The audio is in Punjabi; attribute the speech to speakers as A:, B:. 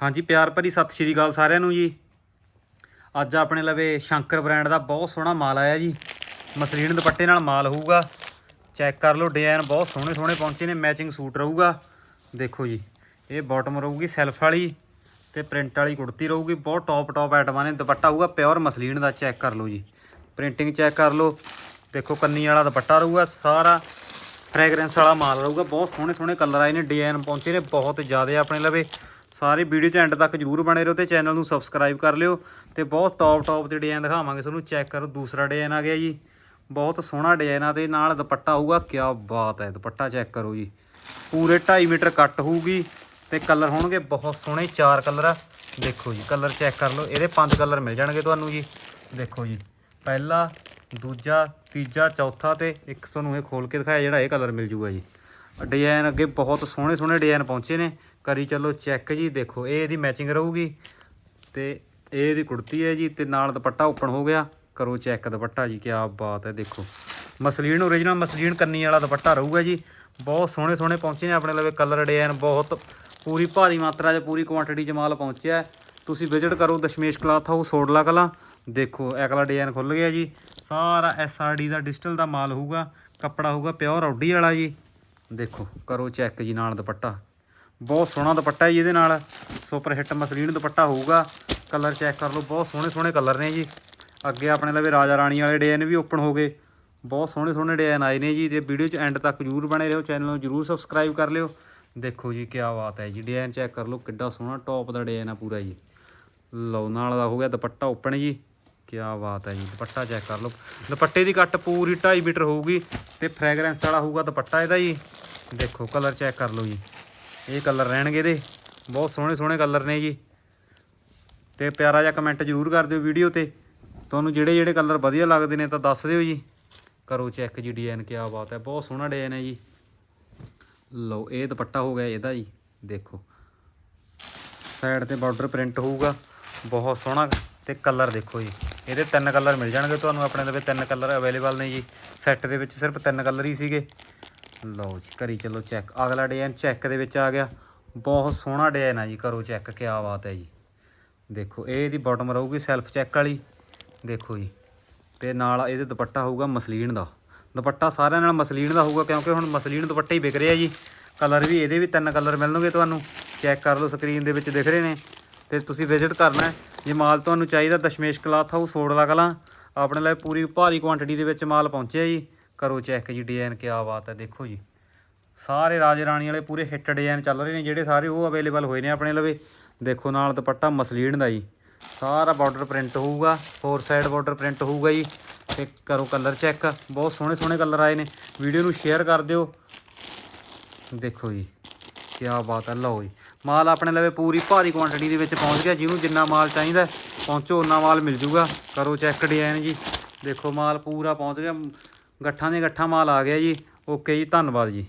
A: ਹਾਂਜੀ, ਪਿਆਰ ਭਰੀ ਸਤਿ ਸ਼੍ਰੀ ਅਕਾਲ ਸਾਰਿਆਂ ਨੂੰ ਜੀ। ਅੱਜ ਆਪਣੇ ਲਵੇ ਸ਼ੰਕਰ ਬ੍ਰਾਂਡ ਦਾ ਬਹੁਤ ਸੋਹਣਾ ਮਾਲ ਆਇਆ ਜੀ। ਮਸਲੀਨ ਦੁਪੱਟੇ ਨਾਲ ਮਾਲ ਹੋਊਗਾ। ਚੈੱਕ ਕਰ ਲਓ, ਡਿਜ਼ਾਈਨ ਬਹੁਤ ਸੋਹਣੇ ਸੋਹਣੇ ਪਹੁੰਚੇ ਨੇ, ਮੈਚਿੰਗ ਸੂਟ ਰਹੂਗਾ। ਦੇਖੋ ਜੀ, ਇਹ ਬਾਟਮ ਰਹੂਗੀ ਸੈਲਫ ਵਾਲੀ ਤੇ ਪ੍ਰਿੰਟ ਵਾਲੀ ਕੁੜਤੀ ਰਹੂਗੀ। ਬਹੁਤ ਟੌਪ ਟੌਪ ਆਈਟਮਾਂ ਨੇ, ਦੁਪੱਟਾ ਹੋਊਗਾ ਪਿਓਰ ਮਸਲੀਨ ਦਾ, ਚੈੱਕ ਕਰ ਲਓ ਜੀ। ਪ੍ਰਿੰਟਿੰਗ ਚੈੱਕ ਕਰ ਲਓ। ਦੇਖੋ ਕੰਨੀ ਵਾਲਾ ਦੁਪੱਟਾ ਰਹੂਗਾ, ਸਾਰਾ ਫ੍ਰੈਗਰੈਂਸ ਵਾਲਾ ਮਾਲ ਰਹੂਗਾ। ਬਹੁਤ ਸੋਹਣੇ ਸੋਹਣੇ ਕਲਰ ਆਏ ਨੇ ਡਿਜ਼ਾਈਨ ਪਹੁੰਚੇ ਨੇ, ਬਹੁਤ ਜ਼ਿਆਦਾ ਆਪਣੇ ਲਵੇ। ਸਾਰੇ ਵੀਡੀਓ ਚ ਐਂਡ ਤੱਕ ਜਰੂਰ ਬਣੇ ਰਹੋ ਤੇ ਚੈਨਲ ਨੂੰ ਸਬਸਕ੍ਰਾਈਬ ਕਰ ਲਿਓ ਤੇ ਬਹੁਤ ਟੌਪ ਟੌਪ ਦੇ ਡਿਜ਼ਾਈਨ ਦਿਖਾਵਾਂਗੇ ਤੁਹਾਨੂੰ ਚੈੱਕ ਕਰੋ ਦੂਸਰਾ ਡਿਜ਼ਾਈਨ ਆ ਗਿਆ ਜੀ। ਬਹੁਤ ਸੋਹਣਾ ਡਿਜ਼ਾਈਨ ਆ ਤੇ ਨਾਲ ਦੁਪੱਟਾ ਹੋਊਗਾ ਕੀ ਬਾਤ ਹੈ, ਦੁਪੱਟਾ ਚੈੱਕ ਕਰੋ ਜੀ। ਪੂਰੇ 2.5 ਮੀਟਰ ਕੱਟ ਹੋਊਗੀ ਤੇ ਕਲਰ ਹੋਣਗੇ ਬਹੁਤ ਸੋਹਣੇ, ਚਾਰ ਕਲਰ ਆ। ਦੇਖੋ ਜੀ ਕਲਰ ਚੈੱਕ ਕਰ ਲਓ, ਇਹਦੇ ਪੰਜ ਕਲਰ ਮਿਲ ਜਾਣਗੇ ਤੁਹਾਨੂੰ ਜੀ। ਦੇਖੋ ਜੀ, ਪਹਿਲਾ, ਦੂਜਾ, ਤੀਜਾ, ਚੌਥਾ ਤੇ ਇੱਕ ਤੁਹਾਨੂੰ ਇਹ ਖੋਲ ਕੇ ਦਿਖਾਇਆ ਜਿਹੜਾ ਇਹ ਕਲਰ ਮਿਲ ਜੂਗਾ ਜੀ। ਡਿਜ਼ਾਈਨ ਅੱਗੇ ਬਹੁਤ ਸੋਹਣੇ ਸੋਹਣੇ ਡਿਜ਼ਾਈਨ ਪਹੁੰਚੇ ਨੇ। ਕਰੀ ਚੱਲੋ ਚੈੱਕ ਜੀ, ਦੇਖੋ, ਇਹ ਇਹਦੀ ਮੈਚਿੰਗ ਰਹੂਗੀ। ਤੇ ਇਹ ਇਹਦੀ ਕੁੜਤੀ ਹੈ ਜੀ, ਤੇ ਨਾਲ ਦੁਪੱਟਾ ਓਪਨ ਹੋ ਗਿਆ। ਕਰੋ ਚੈੱਕ ਦੁਪੱਟਾ ਜੀ ਕੀ ਬਾਤ ਹੈ, ਦੇਖੋ। ਮਸਲੀਨ ਓਰੀਜਨਲ ਮਸਲੀਨ ਕੰਨੀ ਵਾਲਾ ਦੁਪੱਟਾ ਰਹੂਗਾ ਜੀ। ਬਹੁਤ ਸੋਹਣੇ ਸੋਹਣੇ ਪਹੁੰਚੇ ਨੇ ਆਪਣੇ ਲਵੇ ਕਲਰ ਡਿਜ਼ਾਈਨ, ਬਹੁਤ ਪੂਰੀ ਭਾਰੀ ਮਾਤਰਾ 'ਚ ਪੂਰੀ ਕੁਆਂਟੀਟੀ 'ਚ ਮਾਲ ਪਹੁੰਚਿਆ ਤੁਸੀਂ ਵਿਜ਼ਿਟ ਕਰੋ ਦਸ਼ਮੇਸ਼ ਕਲਾਥ ਹਾਊਸ, ਸੋਡਲਾ ਕਲਾਂ। ਦੇਖੋ, ਇਹ ਕਲਾ ਡਿਜ਼ਾਈਨ ਖੁੱਲ ਗਿਆ ਜੀ। ਸਾਰਾ ਐਸਆਰਡੀ ਦਾ ਡਿਜੀਟਲ ਦਾ ਮਾਲ ਹੋਊਗਾ, ਕੱਪੜਾ ਹੋਊਗਾ ਪਿਓਰ ਆਉਡੀ ਵਾਲਾ ਜੀ। ਦੇਖੋ, ਕਰੋ ਚੈੱਕ ਜੀ ਨਾਲ ਦੁਪੱਟਾ। ਬਹੁਤ ਸੋਹਣਾ ਦੁਪੱਟਾ ਜੀ ਇਹਦੇ ਨਾਲ। ਸੁਪਰ ਹਿੱਟ ਮਸਲੀਨ ਦੁਪੱਟਾ ਹੋਊਗਾ। ਕਲਰ ਚੈੱਕ ਕਰ ਲਓ, ਬਹੁਤ ਸੋਹਣੇ ਸੋਹਣੇ ਕਲਰ ਨੇ ਜੀ। ਅੱਗੇ ਆਪਣੇ ਲਵੇ ਰਾਜਾ ਰਾਣੀ ਵਾਲੇ ਡਿਜ਼ਾਈਨ ਵੀ ਓਪਨ ਹੋ ਗਏ। ਬਹੁਤ ਸੋਹਣੇ ਸੋਹਣੇ ਡਿਜ਼ਾਈਨ ਆਏ ਨੇ ਜੀ ਤੇ ਵੀਡੀਓ 'ਚ ਐਂਡ ਤੱਕ ਜਰੂਰ ਬਣੇ ਰਹੋ ਚੈਨਲ ਨੂੰ ਜਰੂਰ ਸਬਸਕ੍ਰਾਈਬ ਕਰ ਲਿਓ। ਦੇਖੋ ਜੀ ਕੀ ਬਾਤ ਹੈ ਜੀ, ਡਿਜ਼ਾਈਨ ਚੈੱਕ ਕਰ ਲਓ, ਕਿੱਡਾ ਸੋਹਣਾ ਟੌਪ ਦਾ ਡਿਜ਼ਾਈਨ ਆ ਪੂਰਾ ਜੀ। ਲਓ, ਨਾਲ ਦਾ ਹੋ ਗਿਆ ਦੁਪੱਟਾ ਓਪਨ ਜੀ। ਕੀ ਬਾਤ ਹੈ ਜੀ, ਦੁਪੱਟਾ ਚੈੱਕ ਕਰ ਲਓ। ਦੁਪੱਟੇ ਦੀ ਕੱਟ ਪੂਰੀ 2.5 ਮੀਟਰ ਹੋਊਗੀ ਤੇ ਫ੍ਰੈਗਰੈਂਸ ਵਾਲਾ ਹੋਊਗਾ ਦੁਪੱਟਾ ਇਹਦਾ ਜੀ। ਦੇਖੋ ਕਲਰ ਚੈੱਕ ਕਰ ਲਓ ਜੀ। ਇਹ ਕਲਰ ਰਹਿਣਗੇ ਇਹਦੇ। ਬਹੁਤ ਸੋਹਣੇ ਸੋਹਣੇ ਕਲਰ ਨੇ ਜੀ। ਤੇ ਪਿਆਰਾ ਜਿਹਾ ਕਮੈਂਟ ਜ਼ਰੂਰ ਕਰ ਦਿਓ ਵੀਡੀਓ ਤੇ। ਤੁਹਾਨੂੰ ਜਿਹੜੇ ਜਿਹੜੇ ਕਲਰ ਵਧੀਆ ਲੱਗਦੇ ਨੇ ਤਾਂ ਦੱਸ ਦਿਓ ਜੀ। ਕਰੋ ਚੈੱਕ ਜੀ ਡਿਜ਼ਾਈਨ ਕੀ ਬਾਤ ਹੈ। ਬਹੁਤ ਸੋਹਣਾ ਡਿਜ਼ਾਈਨ ਹੈ ਜੀ। ਲਓ, ਇਹ ਦੁਪੱਟਾ ਹੋ ਗਿਆ ਇਹਦਾ ਜੀ। ਦੇਖੋ। ਸਾਈਡ ਤੇ ਬਾਰਡਰ ਪ੍ਰਿੰਟ ਹੋਊਗਾ। ਬਹੁਤ ਸੋਹਣਾ ਤੇ ਕਲਰ ਦੇਖੋ ਜੀ। ਇਹਦੇ ਤਿੰਨ ਕਲਰ ਮਿਲ ਜਾਣਗੇ ਤੁਹਾਨੂੰ। ਆਪਣੇ ਲਵੇ ਤਿੰਨ ਕਲਰ ਅਵੇਲੇਬਲ ਨੇ ਜੀ। ਸੈੱਟ ਦੇ ਵਿੱਚ ਸਿਰਫ ਤਿੰਨ ਕਲਰ ਹੀ ਸੀਗੇ। ਲਓ ਜੀ, ਕਰੀ ਚਲੋ ਚੈੱਕ ਅਗਲਾ ਡਿਜ਼ਾਈਨ ਚੈੱਕ ਦੇ ਵਿੱਚ ਆ ਗਿਆ। ਬਹੁਤ ਸੋਹਣਾ ਡਿਜ਼ਾਈਨ ਆ ਜੀ, ਕਰੋ ਚੈੱਕ ਕੀ ਬਾਤ ਹੈ ਜੀ। ਦੇਖੋ, ਇਹ ਇਹਦੀ ਬਾਟਮ ਰਹੂਗੀ ਸੈਲਫ ਚੈੱਕ ਵਾਲੀ। ਦੇਖੋ ਜੀ, ਤੇ ਨਾਲ ਇਹਦੇ ਦੁਪੱਟਾ ਹੋਊਗਾ ਮਸਲੀਨ ਦਾ। ਦੁਪੱਟਾ ਸਾਰਿਆਂ ਨਾਲ ਮਸਲੀਨ ਦਾ ਹੋਊਗਾ, ਕਿਉਂਕਿ ਹੁਣ ਮਸਲੀਨ ਦੁਪੱਟੇ ਹੀ ਵਿਕ ਰਿਹਾ ਜੀ। ਕਲਰ ਵੀ, ਇਹਦੇ ਵੀ ਤਿੰਨ ਕਲਰ ਮਿਲਣਗੇ ਤੁਹਾਨੂੰ। ਚੈੱਕ ਕਰ ਲਓ ਸਕਰੀਨ ਦੇ ਵਿੱਚ ਦਿਖ ਰਹੇ ਨੇ। ਤੇ ਤੁਸੀਂ ਵਿਜ਼ਿਟ ਕਰਨਾ ਹੈ। ਜੇ ਮਾਲ ਤੁਹਾਨੂੰ ਚਾਹੀਦਾ ਦਸ਼ਮੇਸ਼ ਕਲਾਥ ਹਾਊਸ ਸੋੜਲਾ ਕਲਾਂ, ਆਪਣੇ ਲਈ ਪੂਰੀ ਭਾਰੀ ਕੁਆਂਟੀਟੀ ਦੇ ਵਿੱਚ ਮਾਲ ਪਹੁੰਚਿਆ ਜੀ। ਕਰੋ ਚੈੱਕ ਜੀ ਡਿਜ਼ਾਈਨ ਕਿਆ ਬਾਤ ਹੈ, ਦੇਖੋ ਜੀ। ਸਾਰੇ ਰਾਜੇ ਰਾਣੀ ਵਾਲੇ ਪੂਰੇ ਹਿੱਟ ਡਿਜ਼ਾਈਨ ਚੱਲ ਰਹੇ ਨੇ, ਜਿਹੜੇ ਸਾਰੇ ਉਹ ਅਵੇਲੇਬਲ ਹੋਏ ਨੇ ਆਪਣੇ ਲਵੇ। ਦੇਖੋ ਨਾਲ ਦੁਪੱਟਾ ਮਸਲੀਨ ਦਾ ਜੀ। ਸਾਰਾ ਬਾਰਡਰ ਪ੍ਰਿੰਟ ਹੋਊਗਾ ਫੋਰ ਸਾਈਡ ਬਾਰਡਰ ਪ੍ਰਿੰਟ ਹੋਊਗਾ ਜੀ। ਤੇ ਕਰੋ ਕਲਰ ਚੈੱਕ ਬਹੁਤ ਸੋਹਣੇ ਸੋਹਣੇ ਕਲਰ ਆਏ ਨੇ। ਵੀਡੀਓ ਨੂੰ ਸ਼ੇਅਰ ਕਰ ਦਿਓ। ਦੇਖੋ ਜੀ ਕੀ ਬਾਤ ਹੈ, ਲਓ ਜੀ। ਮਾਲ ਆਪਣੇ ਲਵੇ ਪੂਰੀ ਭਾਰੀ ਕੁਆਂਟੀਟੀ ਦੇ ਵਿੱਚ ਪਹੁੰਚ ਗਿਆ, ਜਿਹਨੂੰ ਜਿੰਨਾ ਮਾਲ ਚਾਹੀਦਾ, ਪਹੁੰਚੋ ਉਹਨਾਂ ਮਾਲ ਮਿਲ ਜੂਗਾ। ਕਰੋ ਚੈੱਕ ਡਿਜ਼ਾਈਨ ਜੀ ਦੇਖੋ ਮਾਲ ਪੂਰਾ ਪਹੁੰਚ ਗਿਆ। ਗੱਠਾਂ ਦੇ ਗੱਠਾਂ ਮਾਲ ਆ ਗਿਆ ਜੀ। ਓਕੇ ਜੀ ਧੰਨਵਾਦ ਜੀ।